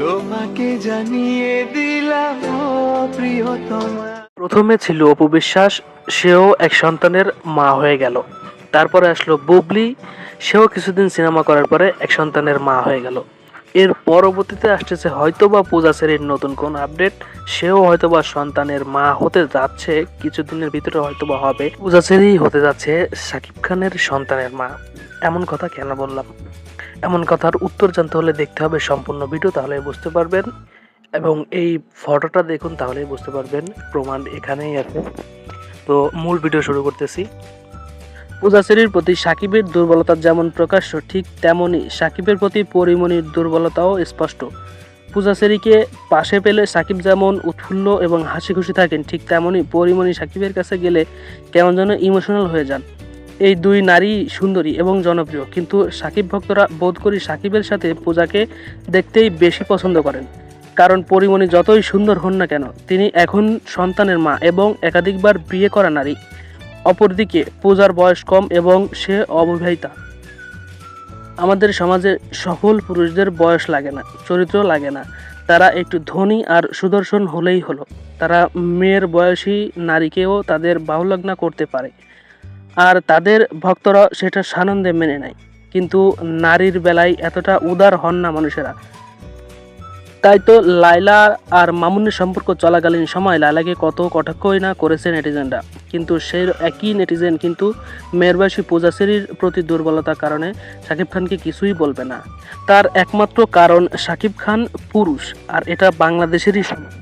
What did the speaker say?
তোমাকে জানিয়ে দিলাম প্রথমে ছিল অপু বিশ্বাস, সেও এক সন্তানের মা হয়ে গেল। তারপরে আসলো বুবলি, সেও কিছুদিন সিনেমা করার পরে এক সন্তানের মা হয়ে গেল। এর পরবর্তীতে আসতেছে হয়তোবা পূজা সেরির নতুন কোন আপডেট, সেও হয়তোবা সন্তানের মা হতে যাচ্ছে, কিছুদিনের ভিতরে হয়তোবা হবে। পূজা সেরি হতে যাচ্ছে সাকিব খানের সন্তানের মা। এমন কথা কেন বললাম? এমন কথার উত্তর জানতে হলে দেখতে হবে সম্পূর্ণ ভিডিও, তাহলে বুঝতে পারবেন। এবং এই ফটোটা দেখুন, তাহলেই বুঝতে পারবেন প্রমাণ এখানেই আছে। তো মূল ভিডিও শুরু করতেছি। পূজাশ্রীর প্রতি সাকিবের দুর্বলতা যেমন প্রকাশ্য, ঠিক তেমনই সাকিবের প্রতি পরিমণির দুর্বলতাও স্পষ্ট। পূজাশ্রীকে পাশে পেলে সাকিব যেমন উৎফুল্ল এবং হাসি খুশি থাকেন, ঠিক তেমনই পরিমণি সাকিবের কাছে গেলে কেমন যেন ইমোশনাল হয়ে যান। এই দুই নারী সুন্দরী এবং জনপ্রিয়। কিন্তু সাকিব ভক্তরা বোধ করি সাকিবের সাথে পূজাকে দেখতেই বেশি পছন্দ করেন। কারণ পরিমণি যতই সুন্দর হন না কেন, তিনি এখন সন্তানের মা এবং একাধিকবার বিয়ে করা নারী। অপরদিকে পূজার বয়স কম এবং সে অবিবাহিতা। আমাদের সমাজে সফল পুরুষদের বয়স লাগে না, চরিত্র লাগে না। তারা একটু ধনী আর সুদর্শন হলেই হলো। তারা মেয়ের বয়সী নারীকেও তাদের বাহুলগ্না করতে পারে। আর তাদের ভক্তরা সেটা সানন্দে মেনে নেয়। কিন্তু নারীর বেলায় এতটা উদার হন না মানুষেরা। তাই তো লাইলা আর মামুনের সম্পর্ক চলাকালীন সময় লাইলাকে কত কটাক্ষই না করেছে নেটিজেনরা। কিন্তু সেই একই নেটিজেন কিন্তু মেয়ের বয়সী পূজাশ্রীর প্রতি দুর্বলতার কারণে শাকিব খানকে কিছুই বলবে না। তার একমাত্র কারণ শাকিব খান পুরুষ, আর এটা বাংলাদেশেরই সমাজ